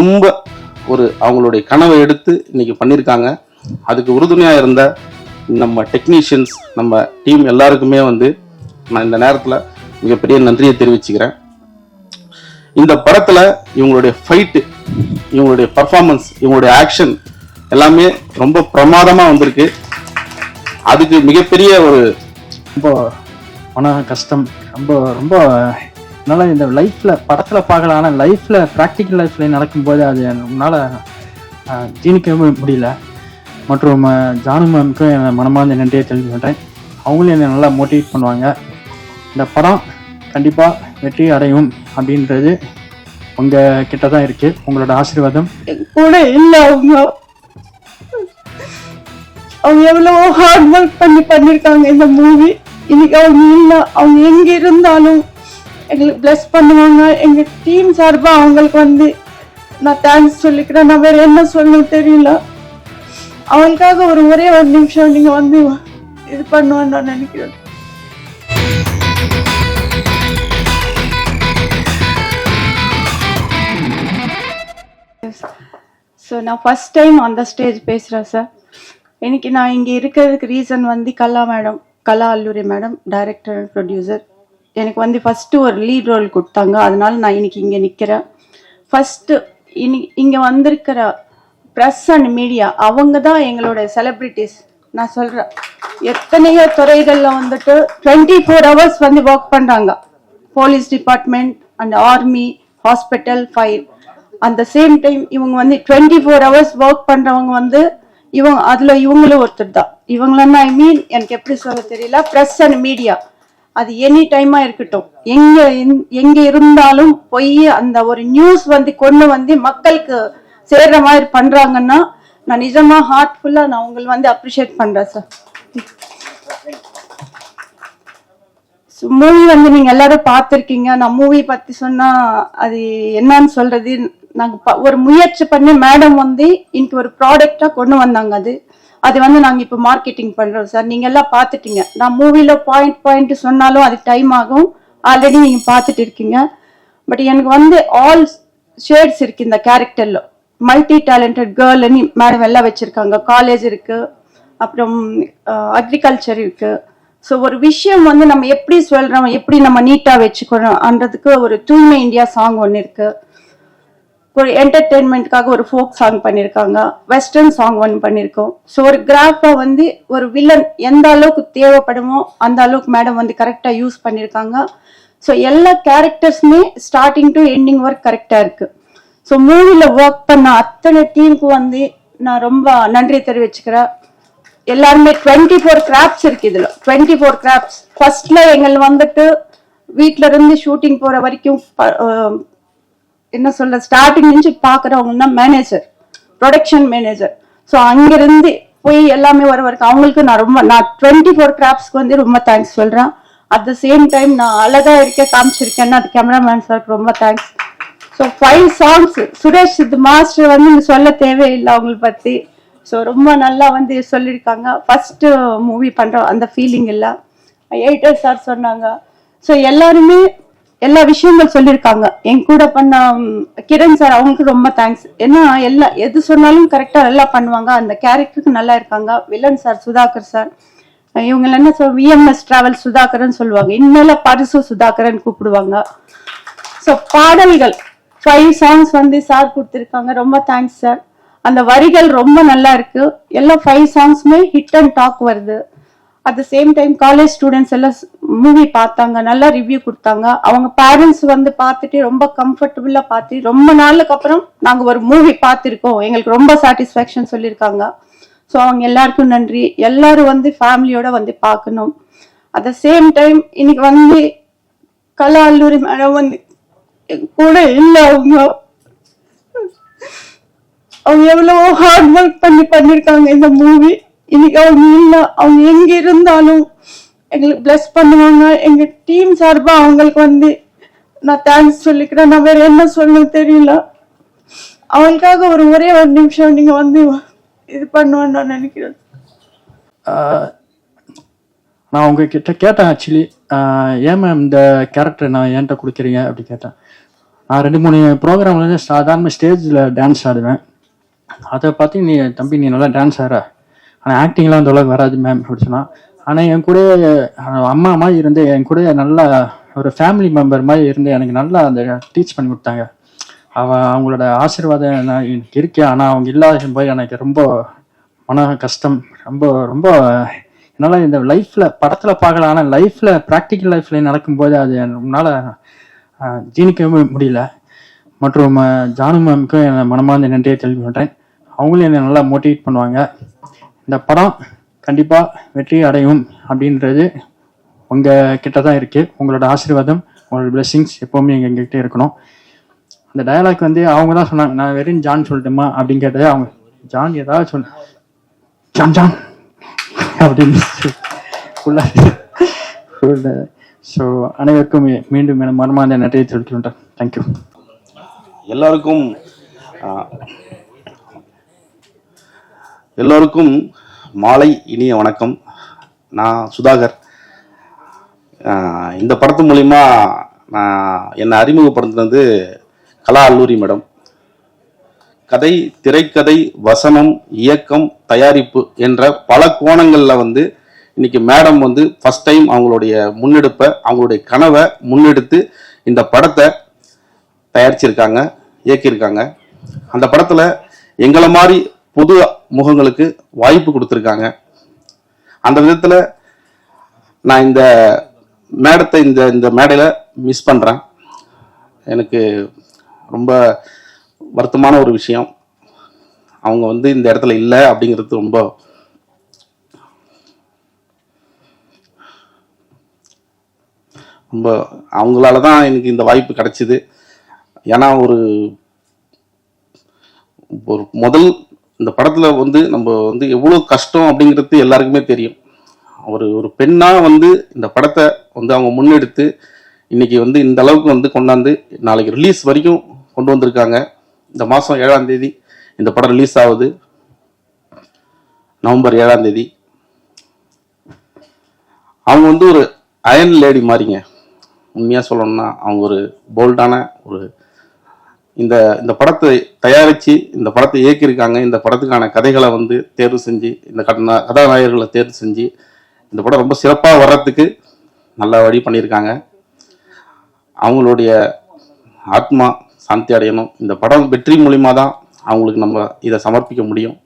ரொம்ப ஒரு அவங்களுடைய கனவை எடுத்து இன்னைக்கு பண்ணியிருக்காங்க. அதுக்கு உறுதுணையாக இருந்த நம்ம டெக்னீஷியன்ஸ் நம்ம டீம் எல்லாருக்குமே வந்து நான் இந்த நேரத்தில் மிகப்பெரிய நன்றியை தெரிவிச்சுக்கிறேன். இந்த படத்தில் இவங்களுடைய ஃபைட்டு இவங்களுடைய பர்ஃபார்மன்ஸ் இவங்களுடைய ஆக்ஷன் எல்லாமே ரொம்ப பிரமாதமாக வந்திருக்கு. அதுக்கு மிகப்பெரிய ஒரு ரொம்ப மன கஷ்டம் ரொம்ப ரொம்ப அதனால இந்த லைஃப்பில் படத்தில் பார்க்கலாம் ஆனால் லைஃப்பில் ப்ராக்டிக்கல் லைஃப்பில் நடக்கும்போது அது உன்னால் ஜீனிக்கவே முடியல. மற்றும் ஜானு மேம்க்கும் என் மனமார்ந்த நன்றியை தெரிவிச்சுக்கிட்டேன் அவங்களும் என்னை நல்லா மோட்டிவேட் பண்ணுவாங்க. இந்த படம் கண்டிப்பாக வெற்றி அடையும் அப்படின்றது உங்கள் கிட்ட தான் இருக்குது உங்களோட ஆசீர்வாதம். கூட இல்ல அவங்க அவங்க எவ்வளவோ ஹார்ட் ஒர்க் பண்ணி பண்ணிருக்காங்க இந்த மூவி இன்னைக்கு அவங்க இல்ல அவங்க எங்க இருந்தாலும் எங்களுக்கு bless பண்ணுவாங்க. எங்கள் டீம் சார்பாக அவங்களுக்கு வந்து நான் தேங்க்ஸ் சொல்லிக்கிறேன். நான் வேறு என்ன சொல்லணும்னு தெரியல. அவங்களுக்காக ஒரு ஒரே ஒரு நிமிஷம் நீங்கள் வந்து இது பண்ணுவேன்னு நான் நினைக்கிறேன். ஸோ நான் ஃபர்ஸ்ட் டைம் அந்த ஸ்டேஜ் பேசுகிறேன் சார் இன்னைக்கு நான் இங்கே இருக்கிறதுக்கு ரீசன் வந்து Kala madam Kala Alluri madam director and producer எனக்கு வந்து ஃபஸ்ட்டு ஒரு லீட் ரோல் கொடுத்தாங்க. அதனால நான் இன்னைக்கு இங்கே நிற்கிறேன் ஃபஸ்ட்டு இனி இங்கே வந்திருக்கிற ப்ரெஸ் அண்ட் மீடியா அவங்க தான் எங்களோட செலிப்ரிட்டிஸ் நான் சொல்கிறேன் எத்தனையோ துறைகளில் வந்துட்டு டுவெண்ட்டி ஃபோர் ஹவர்ஸ் வந்து ஒர்க் பண்ணுறாங்க police department and army hospital fire அந்த சேம் டைம் இவங்க வந்து டுவெண்ட்டி ஃபோர் ஹவர்ஸ் ஒர்க் பண்ணுறவங்க வந்து இவங்க அதில் இவங்களும் ஒருத்தர் தான். இவங்களன்னா ஐ மீன் எனக்கு எப்படி சொல்ல தெரியல? ப்ரெஸ் அண்ட் மீடியா அது எனி டைமா இருக்கட்டும். எங்க எங்க இருந்தாலும் போய் அந்த ஒரு நியூஸ் வந்து கொண்டு வந்து மக்களுக்கு சேர்ற மாதிரி பண்றாங்கன்னா நான் நிஜமா ஹார்ட்ஃபுல்லா நான் உங்களை வந்து அப்ரிஷியேட் பண்றேன் சார் மூவி வந்து நீங்க எல்லாரும் பார்த்துருக்கீங்க. நான் மூவி பத்தி சொன்னா அது என்னன்னு சொல்றது நாங்க ப- ஒரு முயற்சி பண்ணி மேடம் வந்து இன்னைக்கு ஒரு ப்ராடக்டா கொண்டு வந்தாங்க அது. அது வந்து நாங்கள் இப்போ மார்க்கெட்டிங் பண்ணுறோம் சார் நீங்கள் எல்லாம் பார்த்துட்டீங்க. நான் மூவியில் பாயிண்ட் பாயிண்ட் சொன்னாலும் அது டைம் ஆகும். ஆல்ரெடி நீங்கள் பார்த்துட்டு இருக்கீங்க. பட் எனக்கு வந்து ஆல் ஷேட்ஸ் இருக்கு இந்த கேரக்டரில் மல்டி டேலண்டட் கேர்ள்னு மேடம் எல்லாம் வச்சுருக்காங்க. காலேஜ் இருக்குது அப்புறம் அக்ரிகல்ச்சர் இருக்குது ஸோ ஒரு விஷயம் வந்து நம்ம எப்படி சொல்கிறோம் எப்படி நம்ம நீட்டாக வச்சுக்கிறோம்ன்றதுக்கு ஒரு தூய்மை இந்தியா சாங் ஒன்று இருக்குது ஒரு என்டர்டெயின்மெண்ட்காக ஒரு ஃபோக் சாங் பண்ணியிருக்காங்க வெஸ்டர்ன் சாங் ஒன்று பண்ணியிருக்கோம் ஸோ ஒரு கிராஃபை வந்து ஒரு வில்லன் எந்த அளவுக்கு தேவைப்படுமோ அந்த அளவுக்கு மேடம் வந்து கரெக்டாக யூஸ் பண்ணியிருக்காங்க ஸோ எல்லா கேரக்டர்ஸுமே ஸ்டார்டிங் டு எண்டிங் ஒர்க் கரெக்டாக இருக்குது ஸோ மூவியில் ஒர்க் பண்ண அத்தனை டீமுக்கு வந்து நான் ரொம்ப நன்றி தெரிவிச்சுக்கிறேன். எல்லாருமே டுவெண்ட்டி ஃபோர் கிராப்ஸ் இருக்கு இதில். டுவெண்ட்டி ஃபோர் கிராப்ஸ் ஃபர்ஸ்ட்ல எங்கள் வந்துட்டு வீட்டில இருந்து ஷூட்டிங் போற வரைக்கும் ப- என்ன சொல்ல ஸ்டார்டிங் నుంచి பாக்குறவங்க தான் மேனேஜர் ப்ரொடக்ஷன் மேனேஜர் ஸோ அங்கிருந்து போய் எல்லாமே வர வரைக்கும் அவங்களுக்கு நான் ரொம்ப நான் டுவெண்ட்டி ஃபோர் கிராப்ஸ்க்கு வந்து ரொம்ப தேங்க்ஸ் சொல்றேன். அட் த சேம் டைம் நான் அழகா இருக்க காமிச்சிருக்கேன்னா அது கேமராமேன் சாருக்கு ரொம்ப thanks so five songs Suresh இது மாஸ்டர் வந்து இங்க சொல்ல தேவையில்லை அவங்கள பத்தி. ஸோ ரொம்ப நல்லா வந்து சொல்லியிருக்காங்க. ஃபர்ஸ்ட் மூவி பண்ற அந்த ஃபீலிங் இல்லை. எயிட்டர் சார் சொன்னாங்க. ஸோ எல்லாருமே எல்லா விஷயங்கள் சொல்லியிருக்காங்க. என் கூட பண்ண கிரண் சார் அவங்களுக்கு ரொம்ப தேங்க்ஸ் ஏன்னா எல்லா எது சொன்னாலும் கரெக்டாக நல்லா பண்ணுவாங்க. அந்த கேரக்டருக்கு நல்லா இருக்காங்க. வில்லன் சார் சுதாகர் சார் இவங்க என்ன சொல் விஎம்எஸ் டிராவல் சுதாகர்னு சொல்லுவாங்க. இன்னும் பரிசு சுதாகரன் கூப்பிடுவாங்க. ஸோ பாடல்கள் ஃபைவ் சாங்ஸ் வந்து சார் கொடுத்துருக்காங்க. ரொம்ப தேங்க்ஸ் சார் அந்த வரிகள் ரொம்ப நல்லா இருக்கு. எல்லா ஃபைவ் சாங்ஸுமே ஹிட் அண்ட் டாக் வருது. At the same time college students எல்லாம் மூவி பார்த்தாங்க நல்லா ரிவ்யூ கொடுத்தாங்க. அவங்க பேரண்ட்ஸ் வந்து பார்த்துட்டு ரொம்ப கம்ஃபர்டபுளா பார்த்து ரொம்ப நாளுக்கு அப்புறம் நாங்க ஒரு மூவி பார்த்துருக்கோம். எங்களுக்கு ரொம்ப சாட்டிஸ்ஃபேக்ஷன் சொல்லியிருக்காங்க. ஸோ அவங்க எல்லாருக்கும் நன்றி. எல்லாரும் வந்து ஃபேமிலியோட வந்து பார்க்கணும். அட் த சேம் டைம் இன்னைக்கு வந்து கலா அல்லூரி மேடம் வந்து கூட இல்லை அவங்க. அவங்க எவ்வளவோ ஹார்ட் ஒர்க் பண்ணி பண்ணிருக்காங்க இந்த மூவி இன்னைக்கு அவங்க இல்லை. அவங்க எங்க இருந்தாலும் எங்களுக்கு பிளஸ் பண்ணுவாங்க. எங்க டீம் சார்பா அவங்களுக்கு வந்து நான் தேங்க்ஸ் சொல்லிக்கிறேன். நான் வேற என்ன சொல்லணும் தெரியல. அவங்களுக்காக ஒரு ஒரே ஒரு நிமிஷம் நீங்க வந்து இது பண்ணுவேன்னு நான் நினைக்கிறேன். ஆஹ் நான் உங்ககிட்ட கேட்டேன் ஆக்சுவலி ஏன் மேம் இந்த கேரக்டர் நான் ஏன்ட்ட கொடுக்குறீங்க அப்படி கேட்டேன். நான் ரெண்டு மூணு ப்ரோக்ராம்ல சாதாரண ஸ்டேஜில் டான்ஸ் ஆடுவேன். அதை பார்த்து நீ தம்பி நீ நல்லா டான்ஸ் ஆடுற. ஆனால் ஆக்டிங்லாம் அந்த அளவுக்கு வராது மேம் அப்படி சொன்னால் ஆனால் என் கூட அம்மா மாதிரி இருந்து என் கூட நல்லா ஒரு ஃபேமிலி மெம்பர் மாதிரி இருந்து எனக்கு நல்லா அந்த டீச் பண்ணி கொடுத்தாங்க. அவ அவங்களோட ஆசீர்வாதம் நான் எனக்கு இருக்கேன் ஆனால் அவங்க இல்லாத போய் எனக்கு ரொம்ப மன கஷ்டம். ரொம்ப ரொம்ப என்னால் இந்த லைஃப்பில் படத்தில் பார்க்கலாம் ஆனால் லைஃப்பில் ப்ராக்டிக்கல் லைஃப்பில் நடக்கும்போது அது என்னால் ஜீனிக்கவே முடியல. மற்றும் ஜானு மேமுக்கும் என் மனமார்ந்த நன்றியை பண்ணுறேன் அவங்களும் என்னை நல்லா மோட்டிவேட் பண்ணுவாங்க. இந்த படம் கண்டிப்பாக வெற்றி அடையும் அப்படின்றது உங்கள் கிட்ட தான் இருக்குது உங்களோட ஆசீர்வாதம் உங்களோட blessings எப்போவுமே எங்கள் எங்ககிட்ட இருக்கணும். அந்த டயலாக் வந்து அவங்க தான் சொன்னாங்க. நான் வெறும் ஜான் சொல்லட்டுமா அப்படின்னு கேட்டது அவங்க ஜான் ஏதாவது சொன்ன ஜான் ஜான் அப்படின்னு ஸோ அனைவருக்கும் மீண்டும் என மனமார்ந்த நன்றியை தெரிவிக்கின்றேன் தேங்க்யூ எல்லாருக்கும் எல்லோருக்கும் மாலை இனிய வணக்கம். நான் சுதாகர். இந்த படத்து மூலிமா நான் என்னை அறிமுகப்படுத்தினது கலா அல்லூரி மேடம். கதை திரைக்கதை வசனம் இயக்கம் தயாரிப்பு என்ற பல கோணங்களில் வந்து இன்னைக்கு மேடம் வந்து ஃபஸ்ட் டைம் அவங்களுடைய முன்னெடுப்பை அவங்களுடைய கனவை முன்னெடுத்து இந்த படத்தை தயாரிச்சிருக்காங்க இயக்கியிருக்காங்க. அந்த படத்தில் எங்களை மாதிரி புது முகங்களுக்கு வாய்ப்பு கொடுத்துருக்காங்க. அந்த விதத்தில் நான் இந்த மேடத்தை இந்த இந்த மேடையில் மிஸ் பண்ணுறேன் எனக்கு ரொம்ப வருத்தமான ஒரு விஷயம். அவங்க வந்து இந்த இடத்துல இல்லை அப்படிங்கிறது ரொம்ப ரொம்ப அவங்களால தான் எனக்கு இந்த வாய்ப்பு கிடைச்சிது. ஏன்னா ஒரு ஒரு முதல் இந்த படத்தில் வந்து நம்ம வந்து எவ்வளோ கஷ்டம் அப்படிங்கிறது எல்லாருக்குமே தெரியும். ஒரு ஒரு பெண்ணாக வந்து இந்த படத்தை வந்து அவங்க முன்னெடுத்து இன்னைக்கு வந்து இந்த அளவுக்கு வந்து கொண்டாந்து நாளைக்கு ரிலீஸ் வரைக்கும் கொண்டு வந்திருக்காங்க. இந்த மாதம் ஏழாம் தேதி இந்த படம் ரிலீஸ் ஆகுது. நவம்பர் ஏழாம் தேதி. அவங்க வந்து ஒரு அயன் லேடி மாதிரிங்க உண்மையாக சொல்லணும்னா அவங்க ஒரு போல்டான ஒரு இந்த இந்த படத்தை தயாரித்து இந்த படத்தை இயக்கியிருக்காங்க. இந்த படத்துக்கான கதைகளை வந்து தேர்வு செஞ்சு இந்த கட- கதாநாயகர்களை தேர்வு செஞ்சு இந்த படம் ரொம்ப சிறப்பாக வர்றதுக்கு நல்ல வழி பண்ணியிருக்காங்க. அவங்களுடைய ஆத்மா சாந்தி அடையணும். இந்த படம் வெற்றி மூலிமா தான் அவங்களுக்கு நம்ம இதை சமர்ப்பிக்க முடியும்.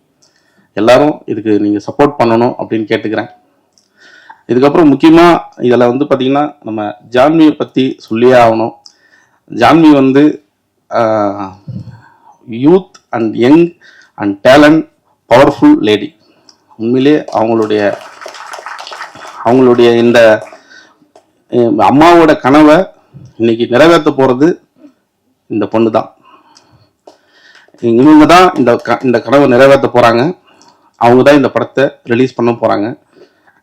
எல்லாரும் இதுக்கு நீங்கள் சப்போர்ட் பண்ணணும் அப்படின்னு கேட்டுக்கிறேன். இதுக்கப்புறம் முக்கியமாக இதில் வந்து பார்த்தீங்கன்னா நம்ம ஜான்வியை பற்றி சொல்லியே ஆகணும். ஜான்வி வந்து youth and young and talent powerful lady உண்மையிலே அவங்களுடைய அவங்களுடைய இந்த அம்மாவோட கனவை இன்னைக்கு நிறைவேற்ற போகிறது இந்த பொண்ணு தான் இவங்க தான் இந்த க இந்த கனவை நிறைவேற்ற போகிறாங்க அவங்க தான் இந்த படத்தை ரிலீஸ் பண்ண போகிறாங்க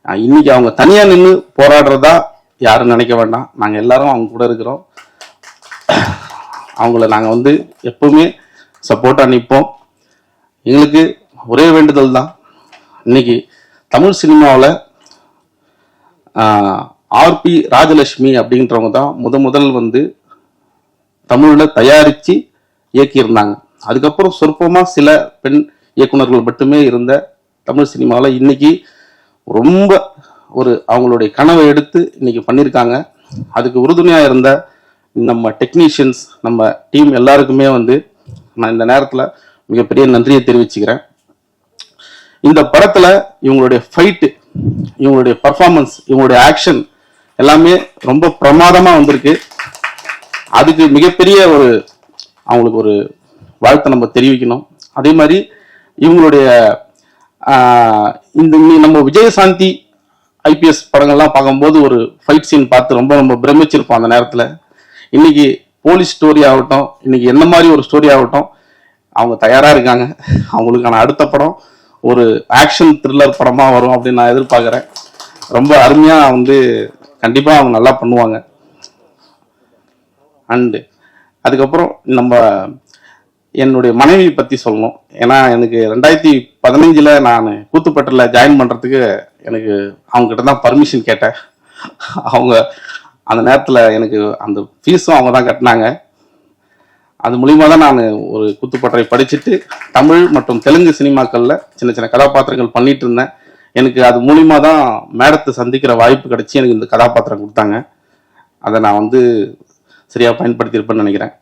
இன்னைக்கு அவங்க தனியாக நின்று போராடுறதா யாரும் நினைக்க வேண்டாம். நாங்கள் எல்லாரும் அவங்க கூட இருக்கிறோம். அவங்கள நாங்கள் வந்து எப்பவுமே சப்போர்ட்டாக நிற்போம் எங்களுக்கு ஒரே வேண்டுதல் தான். இன்னைக்கு தமிழ் சினிமாவில் ஆர்பி ராஜலட்சுமி அப்படின்றவங்க தான் முத முதல் வந்து தமிழில் தயாரித்து இயக்கியிருந்தாங்க. அதுக்கப்புறம் சொற்பமாக சில பெண் இயக்குனர்கள் மட்டுமே இருந்த தமிழ் சினிமாவில் இன்னைக்கு ரொம்ப ஒரு அவங்களுடைய கனவை எடுத்து இன்னைக்கு பண்ணியிருக்காங்க. அதுக்கு உறுதுணையாக இருந்த நம்ம டெக்னீஷியன்ஸ் நம்ம டீம் எல்லாருக்குமே வந்து நான் இந்த நேரத்தில் மிகப்பெரிய நன்றியை தெரிவிச்சுக்கிறேன். இந்த படத்தில் இவங்களுடைய ஃபைட்டு இவங்களுடைய பர்ஃபார்மன்ஸ் இவங்களுடைய ஆக்ஷன் எல்லாமே ரொம்ப பிரமாதமாக வந்திருக்கு. அதுக்கு மிகப்பெரிய ஒரு அவங்களுக்கு ஒரு வாழ்த்தை நம்ம தெரிவிக்கணும். அதே மாதிரி இவங்களுடைய இந்த நம்ம விஜயசாந்தி ஐபிஎஸ் படங்கள்லாம் பார்க்கும்போது ஒரு ஃபைட் சீன் பார்த்து ரொம்ப நம்ம பிரமிச்சிருப்போம் அந்த நேரத்தில். இன்னைக்கு போலீஸ் ஸ்டோரி ஆகட்டும் இன்னைக்கு என்ன மாதிரி ஒரு ஸ்டோரி ஆகட்டும் அவங்க தயாராக இருக்காங்க. அவங்களுக்கான அடுத்த படம் ஒரு ஆக்ஷன் த்ரில்லர் படமாக வரும் அப்படின்னு நான் எதிர்பார்க்குறேன். ரொம்ப அருமையாக வந்து கண்டிப்பாக அவங்க நல்லா பண்ணுவாங்க. அண்டு அதுக்கப்புறம் நம்ம என்னுடைய மனைவி பற்றி சொல்லணும். ஏன்னா எனக்கு ரெண்டாயிரத்தி பதினஞ்சில் நான் கூத்துப்பட்டில் ஜாயின் பண்ணுறதுக்கு எனக்கு அவங்ககிட்ட தான் பர்மிஷன் கேட்டேன். அவங்க அந்த நேரத்தில் எனக்கு அந்த ஃபீஸும் அவங்க தான் கட்டினாங்க. அது மூலிமா தான் நான் ஒரு குத்துப்பட்டறை படிச்சுட்டு தமிழ் மற்றும் தெலுங்கு சினிமாக்களில் சின்ன சின்ன கதாபாத்திரங்கள் பண்ணிட்டு இருந்தேன். எனக்கு அது மூலிமா தான் மேடத்தை சந்திக்கிற வாய்ப்பு கிடைச்சி எனக்கு இந்த கதாபாத்திரம் கொடுத்தாங்க. அதை நான் வந்து சரியாக பயன்படுத்தியிருப்பேன்னு நினைக்கிறேன்.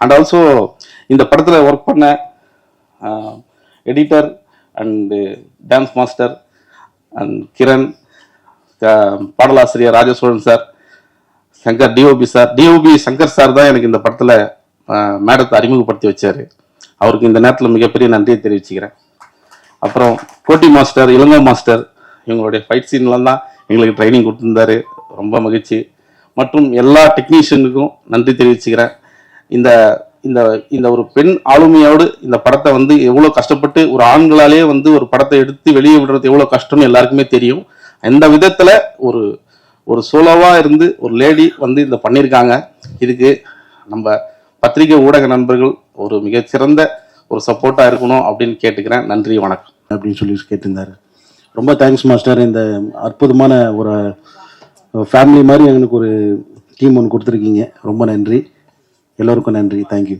அண்ட் ஆல்சோ இந்த படத்தில் ஒர்க் பண்ண editor and dance master and Kiran பாடலாசிரியர் Rajasozhan sir Shankar DOP sir. DOP Shankar sir தான் எனக்கு இந்த படத்தில் மேடத்தை அறிமுகப்படுத்தி வச்சார். அவருக்கு இந்த நேரத்தில் மிகப்பெரிய நன்றியை தெரிவிச்சுக்கிறேன். அப்புறம் கோட்டி மாஸ்டர் இளங்கோ மாஸ்டர் இவங்களுடைய ஃபைட் சீன்லாம் தான் எங்களுக்கு ட்ரைனிங் கொடுத்துருந்தாரு. ரொம்ப மகிழ்ச்சி. மற்றும் எல்லா டெக்னீஷியனுக்கும் நன்றி தெரிவிச்சுக்கிறேன். இந்த இந்த இந்த ஒரு பெண் ஆளுமையோடு இந்த படத்தை வந்து எவ்வளோ கஷ்டப்பட்டு ஒரு ஆண்களாலே வந்து ஒரு படத்தை எடுத்து வெளியே விடுறது எவ்வளோ கஷ்டம்னு எல்லாருக்குமே தெரியும். இந்த விதத்தில் ஒரு ஒரு சோலோவாக இருந்து ஒரு லேடி வந்து இந்த பண்ணியிருக்காங்க இதுக்கு நம்ம பத்திரிகை ஊடக நண்பர்கள் ஒரு மிகச்சிறந்த ஒரு சப்போர்ட்டாக இருக்கணும் அப்படின்னு கேட்டுக்கிறேன். நன்றி வணக்கம். அப்படின்னு சொல்லி கேட்டிருந்தாரு. ரொம்ப தேங்க்ஸ் மாஸ்டர் இந்த அற்புதமான ஒரு ஃபேமிலி மாதிரி எங்களுக்கு ஒரு டீம் ஒன்று கொடுத்துருக்கீங்க. ரொம்ப நன்றி. எல்லோருக்கும் நன்றி. தேங்க்யூ